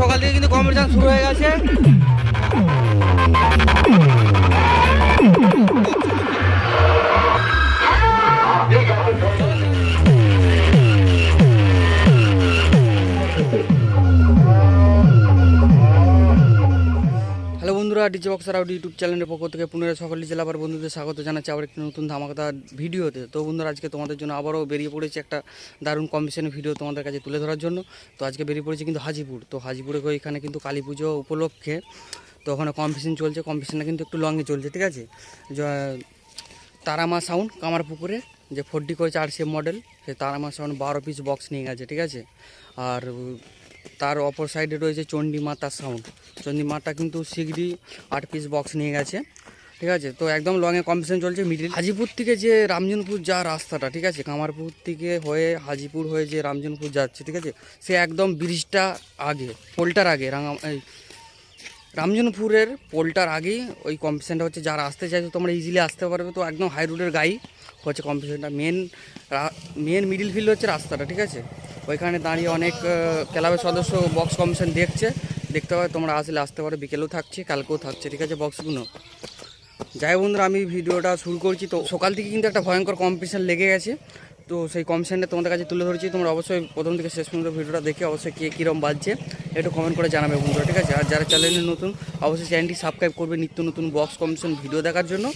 সকাল থেকে কিন্তু কম্পিটিশন শুরু হয়ে গেছে। বন্ধুরা ডিজে বক্সার আউট ইউটিউব চ্যানেলের পক্ষ থেকে পুনরায় সকলের জেলাবার বন্ধুদের স্বাগত জানাচ্ছি আবার একটি নতুন ধামাকাদার ভিডিওতে। তো বন্ধুরা, আজকে তোমাদের জন্য আবারও বেরিয়ে পড়েছে একটা দারুণ কম্পিটিশনের ভিডিও তোমাদের কাছে তুলে ধরার জন্য। তো আজকে বেরিয়ে পড়েছে কিন্তু হাজিপুর। তো হাজিপুরে এখানে কিন্তু কালী পুজো উপলক্ষে তো ওখানে কম্পিটিশন চলছে কম্পিটিশনটা কিন্তু একটু লংয়ে চলছে, ঠিক আছে? তারামা সাউন্ড কামারপুকুরে যে ফোরটি করেছে আর সি মডেল সে তারামা সাউন্ড বারো পিস বক্স নিয়ে গেছে, ঠিক আছে? আর তার অপর সাইডে রয়েছে চণ্ডী মাতার সাউন্ড চণ্ডী মাতা কিন্তু সিগড়ি আট পিস বক্স নিয়ে গেছে, ঠিক আছে? তো একদম লংয়ে কম্পিটিশন চলছে মিডিল হাজিপুর থেকে যে রামজনপুর যা রাস্তাটা, ঠিক আছে? কামারপুর থেকে হয়ে হাজিপুর হয়ে যে রামজনপুর যাচ্ছে, ঠিক আছে? সে একদম ব্রিজটা আগে, পোলটার আগে, রাঙা রামজনপুরের পোলটার আগেই ওই কম্পিটিশানটা হচ্ছে। যারা আসতে চাইছো তোমরা ইজিলি আসতে পারবে। তো একদম হাই রোডের গাই হচ্ছে কম্পিটিশানটা মেন মেন মিডিল ফিল্ড হচ্ছে রাস্তাটা, ঠিক আছে? ওইখানে দাঁড়িয়ে অনেক ক্লাবের সদস্য বক্স কম্পিটিশান দেখছে। দেখতে পাবে, তোমরা আসলে আসতে পারো, বিকেলেও থাকছে, কালকেও থাকছে, ঠিক আছে বক্সগুলো যাই বন্ধুরা, আমি ভিডিওটা শুরু করছি। তো সকাল থেকে কিন্তু একটা ভয়ঙ্কর কম্পিটিশান লেগে গেছে। তো সেই কম্পিটিশানটা তোমাদের কাছে তুলে ধরেছি। তোমরা অবশ্যই প্রথম থেকে শেষ পর্যন্ত ভিডিওটা দেখে অবশ্যই কে কীরকম বাজছে, একটু কমেন্ট করে জানাবে বন্ধুরা, ঠিক আছে? আর যারা চ্যানেলে নতুন, অবশ্যই চ্যানেলটি সাবস্ক্রাইব করবে নিত্য নতুন বক্স কম্পিটিশন ভিডিও দেখার জন্য।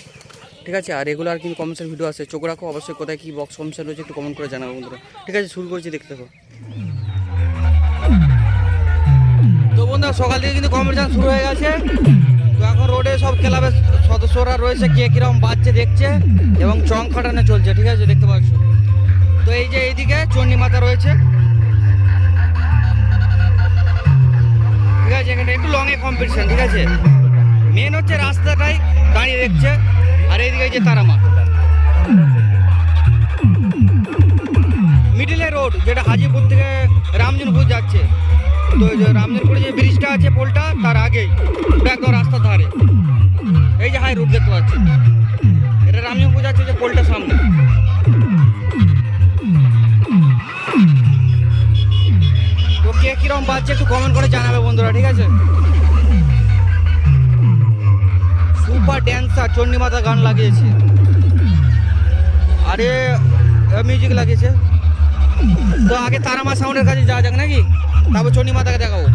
ঠিক আছে? আর রেগুলার কিন্তু কম্পিটিশন ভিডিও আছে চোখ রাখো, অবশ্যই কোথায় কী বক্স কম্পিটিশন রয়েছে একটু কমেন্ট করে জানাবে বন্ধুরা। ঠিক আছে, শুরু করছি, দেখতে থাকো। তো বন্ধুরা, সকাল থেকে কিন্তু কম্পিটিশন শুরু হয়ে গেছে। তো এখন রোডে সব ক্লাবের সদস্যরা রয়েছে, কে কীরকম বাচ্চা দেখছে এবং চং খাটানো চলছে, ঠিক আছে, দেখতে পাচ্ছ। তো এই যে এইদিকে চণ্ডী মাতা রয়েছে। ঠিক আছে এখানে একটু লং এ কম্পিটিশন ঠিক আছে। মেন হচ্ছে রাস্তাটাই দাঁড়িয়ে দেখছে। আর এইদিকে যে তারামা মিডিলে রোড যেটা হাজিপুর থেকে রামজনপুর যাচ্ছে। তো রামজনপুরে যে ব্রিজটা আছে, পোলটা, তার আগেই একদম রাস্তার ধারে। এই যে হাই রোড দেখতে পাচ্ছি। এটা রামজনপুর যাচ্ছে যে পোলটার সামনে। তো কে কিরম বাজছে একটু কমেন্ট করে জানাবে বন্ধুরা, ঠিক আছে? সুপার ড্যান্সার চণ্ডীমাতা গান লাগিয়েছে। আরে মিউজিক লাগিয়েছে। তো আগে তারামা সাউন্ডের কাছে যাওয়া যাক নাকি? তারপর চণ্ডীমাতাকে দেখাবো।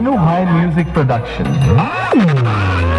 Vinu high Music Production.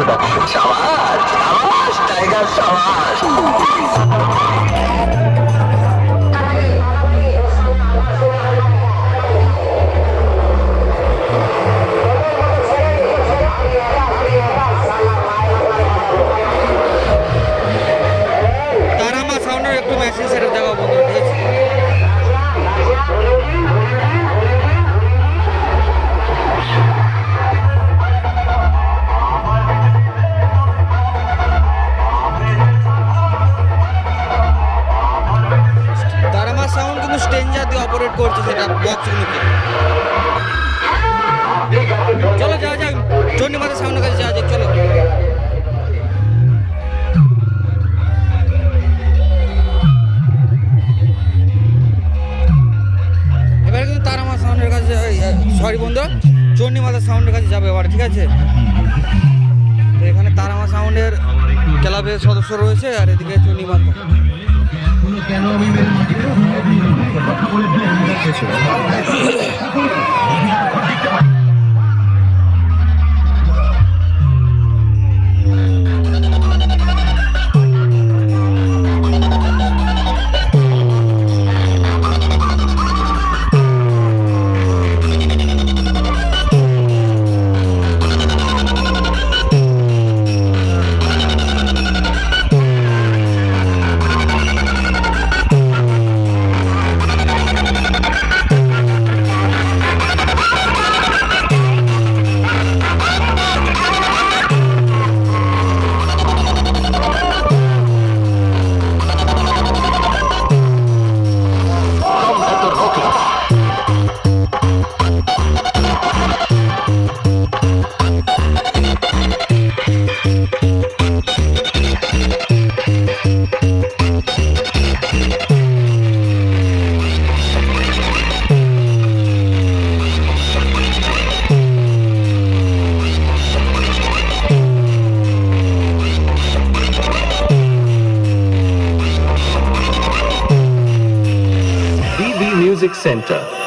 不知道吃啥 sorry বন্ধু চণ্ডীমাতার সাউন্ডের কাছে যাবে আবার ঠিক আছে? এখানে তারামা সাউন্ডের ক্লাবের সদস্য রয়েছে আর এদিকে চণ্ডীমাতা BB Center.